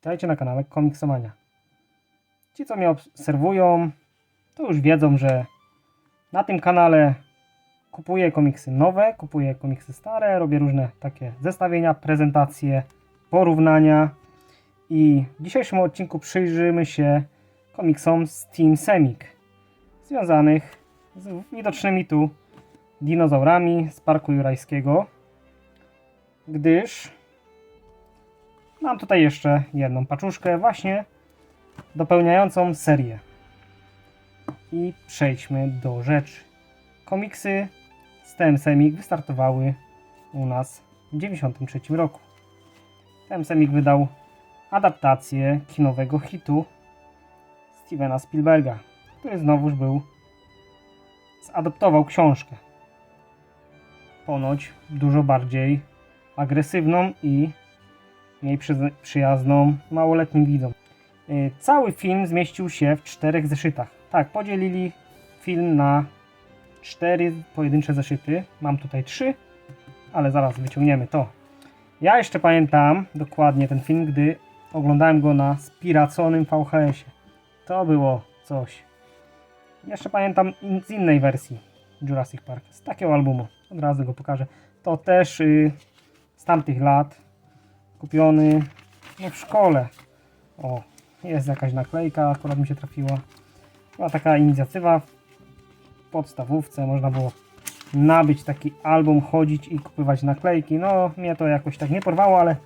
Witajcie na kanale Komiksomania. Ci, co mnie obserwują, to już wiedzą, że na tym kanale kupuję komiksy nowe, kupuję komiksy stare, robię różne takie zestawienia, prezentacje, porównania. I w dzisiejszym odcinku przyjrzymy się komiksom z Team Semik, związanych z widocznymi tu dinozaurami z Parku Jurajskiego, gdyż Mam tutaj jeszcze jedną paczuszkę, właśnie dopełniającą serię. I przejdźmy do rzeczy. Komiksy z TM wystartowały u nas w 1993 roku. TM Semik wydał adaptację kinowego hitu Stevena Spielberga, który znowuż był zadoptował książkę. Ponoć dużo bardziej agresywną i mniej przyjazną małoletnim widzom. Yy, Cały film zmieścił się w czterech zeszytach. Tak, podzielili film na cztery pojedyncze zeszyty. Mam tutaj trzy, ale zaraz wyciągniemy to. Ja jeszcze pamiętam dokładnie ten film, gdy oglądałem go na spiraconym VHS-ie. To było coś. Jeszcze pamiętam in, z innej wersji Jurassic Park, z takiego albumu. Od razu go pokażę. To też yy, z tamtych lat kupiony w szkole. O, jest jakaś naklejka, akurat mi się trafiła. Była taka inicjatywa w podstawówce, można było nabyć taki album, chodzić i kupować naklejki. No, mnie to jakoś tak nie porwało, ale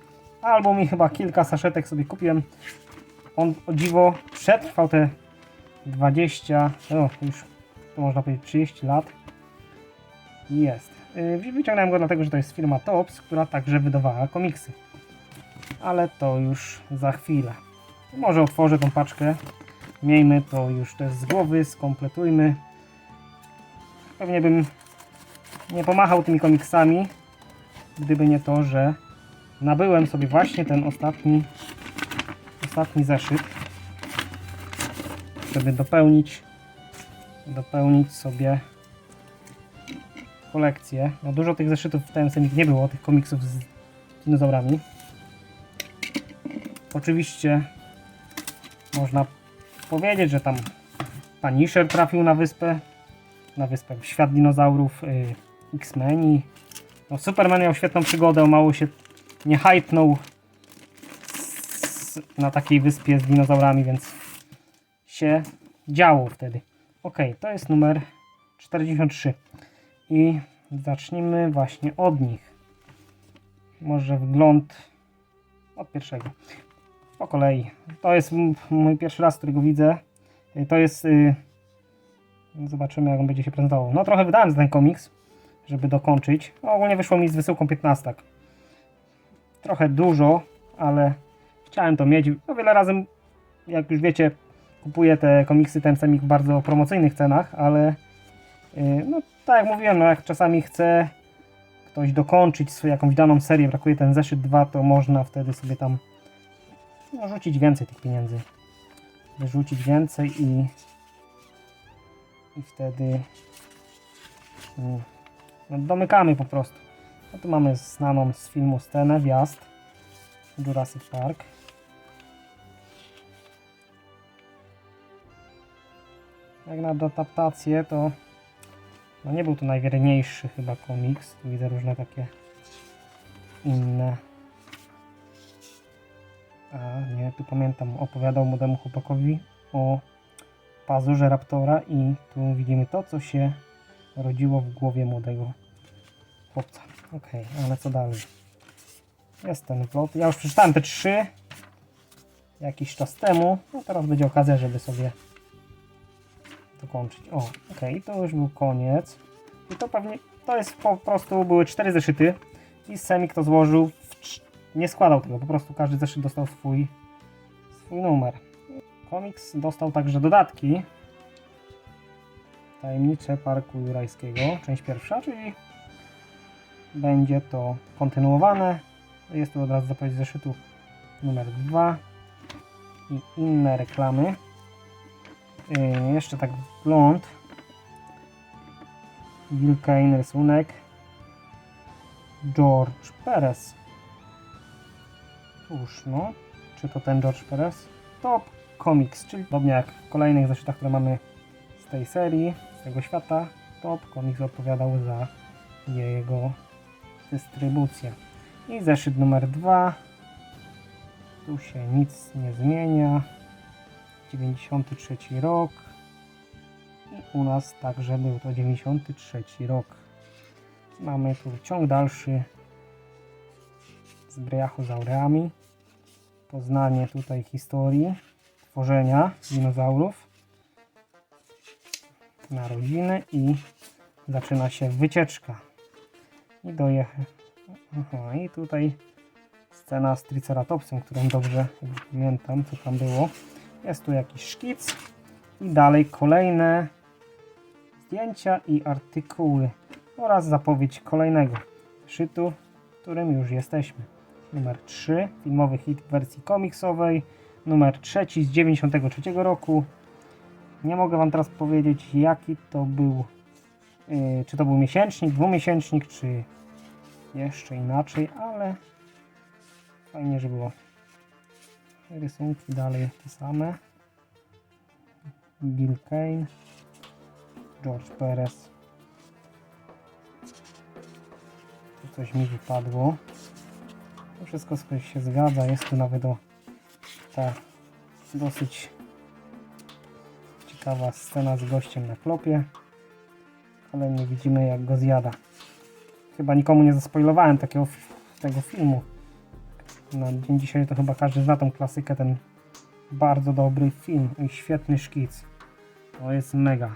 album i chyba kilka saszetek sobie kupiłem. On o dziwo przetrwał te 20, no już to można powiedzieć 30 lat. Jest. Yy, Wyciągnąłem go dlatego, że to jest firma Tops, która także wydawała komiksy ale to już za chwilę. Może otworzę tą paczkę. Miejmy to już też z głowy, skompletujmy. Pewnie bym nie pomachał tymi komiksami, gdyby nie to, że nabyłem sobie właśnie ten ostatni ostatni zeszyt, żeby dopełnić dopełnić sobie kolekcję. No dużo tych zeszytów w TM Semik nie było, tych komiksów z dinozaurami. Oczywiście można powiedzieć, że tam Punisher trafił na wyspę, na wyspę świat dinozaurów, y, X-Meni. No, Superman miał świetną przygodę, mało się nie hypnął na takiej wyspie z dinozaurami, więc się działo wtedy. Ok, to jest numer 43 i zacznijmy właśnie od nich. Może wgląd od pierwszego po kolei. To jest mój pierwszy raz, którego widzę. Y, To jest. y, Zobaczymy, jak on będzie się prezentował. No, trochę wydałem za ten komiks, żeby dokończyć. No, ogólnie wyszło mi z wysyłką 15. Trochę dużo, ale chciałem to mieć. No, wiele razy, jak już wiecie, kupuję te komiksy ten semik w bardzo promocyjnych cenach, ale y, no, tak jak mówiłem, no, jak czasami chcę ktoś dokończyć swoją jakąś daną serię, brakuje ten zeszyt 2, to można wtedy sobie tam no, rzucić więcej tych pieniędzy. Wyrzucić więcej i, i wtedy mm, no, domykamy po prostu. No tu mamy znaną z filmu scenę, wjazd Jurassic Park. Jak na adaptację to no nie był to najwierniejszy chyba komiks. Tu widzę różne takie inne nie, tu pamiętam, opowiadał młodemu chłopakowi o pazurze raptora i tu widzimy to, co się rodziło w głowie młodego chłopca. Okej, ale co dalej? Jest ten plot. Ja już przeczytałem te trzy jakiś czas temu. No teraz będzie okazja, żeby sobie dokończyć. O, okej, to już był koniec. I to pewnie, to jest po prostu, były cztery zeszyty i Semik to złożył nie składał tego, po prostu każdy zeszyt dostał swój, swój numer. Komiks dostał także dodatki. Tajemnicze Parku Jurajskiego, część pierwsza, czyli będzie to kontynuowane. Jest tu od razu zapowiedź zeszytu numer 2 i inne reklamy. Yy, jeszcze tak wgląd. Bill Kane rysunek. George Perez. Cóż, no. czy to ten George Perez. Top Comics, czyli podobnie jak w kolejnych zeszytach, które mamy z tej serii, z tego świata, Top Comics odpowiadał za jego dystrybucję. I zeszyt numer 2. Tu się nic nie zmienia. 93 rok. I u nas także był to 93 rok. Mamy tu ciąg dalszy z brachiozaurami. Poznanie tutaj historii tworzenia dinozaurów. Narodziny i zaczyna się wycieczka. I dojecha. Aha, i tutaj scena z Triceratopsem, którą dobrze pamiętam, co tam było. Jest tu jakiś szkic i dalej kolejne zdjęcia i artykuły oraz zapowiedź kolejnego szytu, w którym już jesteśmy. Numer 3, filmowy hit w wersji komiksowej. Numer 3 z 93 roku. Nie mogę Wam teraz powiedzieć, jaki to był, yy, czy to był miesięcznik, dwumiesięcznik, czy jeszcze inaczej, ale fajnie, że było. Rysunki dalej te same. Gil Kane, George Perez. Tu coś mi wypadło. To wszystko się zgadza. Jest tu nawet ta dosyć ciekawa scena z gościem na klopie. Ale nie widzimy jak go zjada. Chyba nikomu nie zaspoilowałem takiego tego filmu. Na dzień dzisiaj to chyba każdy zna tą klasykę, ten bardzo dobry film i świetny szkic. To jest mega.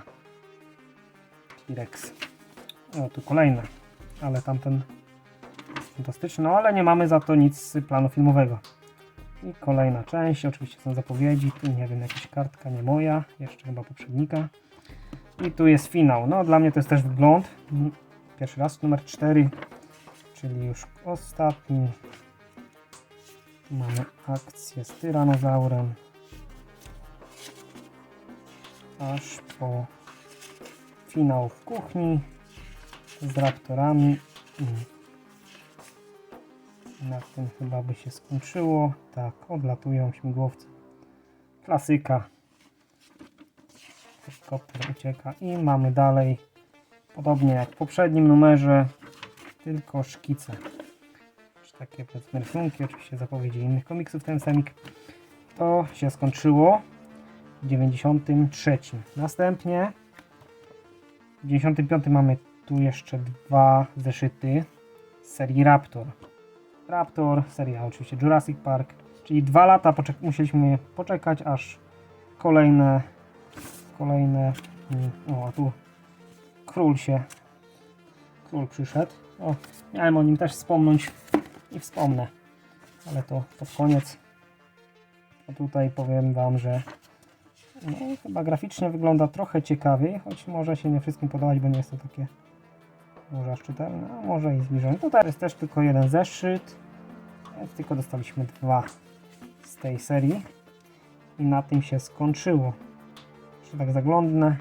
T-Rex. O, tu kolejne. Ale tamten fantastyczny, no ale nie mamy za to nic planu filmowego. I kolejna część, oczywiście są zapowiedzi, tu nie wiem, jakaś kartka, nie moja, jeszcze chyba poprzednika. I tu jest finał. No dla mnie to jest też wgląd. Pierwszy raz numer 4, czyli już ostatni. Tu mamy akcję z tyranozaurem. Aż po finał w kuchni z raptorami. Na tym chyba by się skończyło. Tak, odlatują śmigłowce. Klasyka. Helikopter ucieka i mamy dalej podobnie jak w poprzednim numerze, tylko szkice. Czy takie powiedzmy rysunki, oczywiście zapowiedzi innych komiksów ten semik. To się skończyło w 93. Następnie w 95 mamy tu jeszcze dwa zeszyty serii Raptor. Raptor, seria oczywiście Jurassic Park, czyli dwa lata poczek- musieliśmy poczekać, aż kolejne kolejne mm, o a tu król się król przyszedł. O, miałem o nim też wspomnieć i wspomnę, ale to pod koniec. A tutaj powiem Wam, że no, chyba graficznie wygląda trochę ciekawiej, choć może się nie wszystkim podobać, bo nie jest to takie może aż czytelne, a może i zbliżone. Tutaj jest też tylko jeden zeszyt, więc tylko dostaliśmy dwa z tej serii i na tym się skończyło. Jeszcze tak zaglądnę.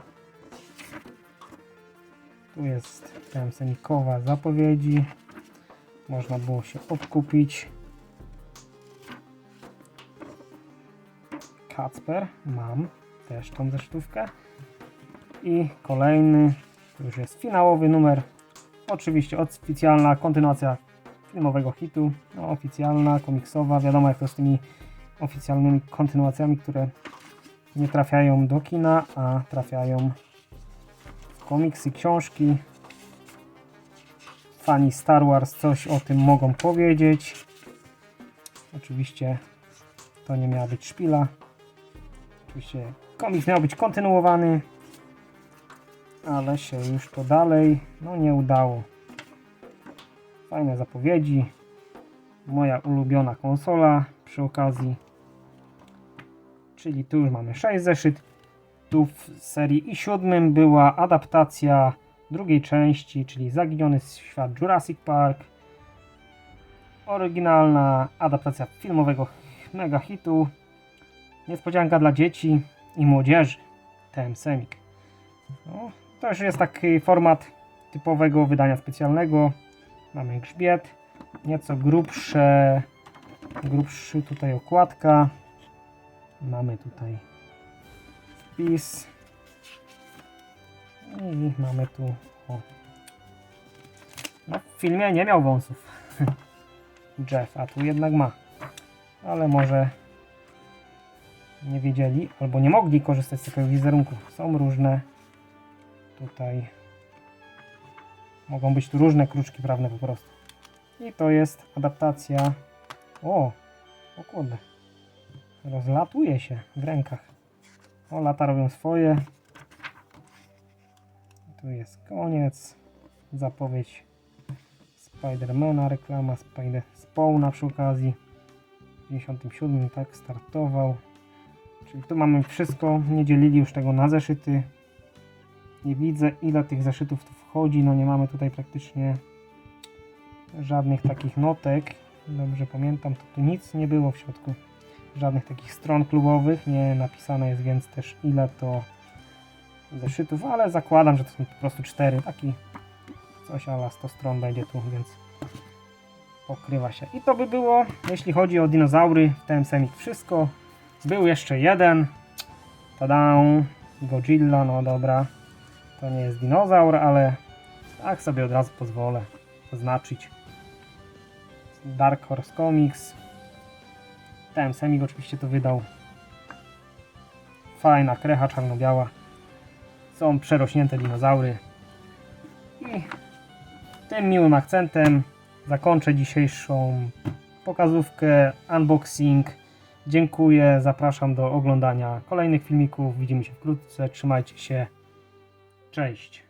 Tu jest tam semikowa zapowiedzi. Można było się odkupić. Kacper, mam też tą zesztówkę. I kolejny, to już jest finałowy numer. Oczywiście oficjalna kontynuacja filmowego hitu. No, oficjalna, komiksowa. Wiadomo jak to z tymi oficjalnymi kontynuacjami, które nie trafiają do kina, a trafiają w komiksy, książki. Fani Star Wars coś o tym mogą powiedzieć. Oczywiście to nie miała być szpila. Oczywiście komiks miał być kontynuowany, ale się już to dalej no nie udało. Fajne zapowiedzi. Moja ulubiona konsola przy okazji. Czyli tu już mamy 6 zeszyt. Tu w serii i siódmym była adaptacja drugiej części, czyli Zaginiony świat Jurassic Park. Oryginalna adaptacja filmowego mega hitu. Niespodzianka dla dzieci i młodzieży. TM Semik. No, to już jest taki format typowego wydania specjalnego. Mamy grzbiet, nieco grubsze grubszy tutaj okładka. Mamy tutaj wpis. I mamy tu. O. No, w filmie nie miał wąsów. Jeff, a tu jednak ma. Ale może nie wiedzieli albo nie mogli korzystać z takiego wizerunku. Są różne tutaj. Mogą być tu różne kruczki prawne po prostu. I to jest adaptacja. O, o kurde. Rozlatuje się w rękach. O, lata robią swoje. Tu jest koniec. Zapowiedź Spidermana, reklama Spider Spawna przy okazji. W 57 tak startował. Czyli tu mamy wszystko. Nie dzielili już tego na zeszyty. Nie widzę ile tych zeszytów tu wchodzi. No nie mamy tutaj praktycznie żadnych takich notek. Dobrze pamiętam, to tu nic nie było w środku. Żadnych takich stron klubowych. Nie napisane jest więc też ile to zeszytów, ale zakładam, że to są po prostu cztery. Taki coś ala 100 stron będzie tu, więc pokrywa się. I to by było, jeśli chodzi o dinozaury w TM Semik wszystko. Był jeszcze jeden. Tada! Godzilla, no dobra. To nie jest dinozaur, ale tak sobie od razu pozwolę zaznaczyć. Dark Horse Comics. TM Semik oczywiście to wydał. Fajna krecha czarno-biała. Są przerośnięte dinozaury. I tym miłym akcentem zakończę dzisiejszą pokazówkę, unboxing. Dziękuję, zapraszam do oglądania kolejnych filmików. Widzimy się wkrótce. Trzymajcie się. Cześć.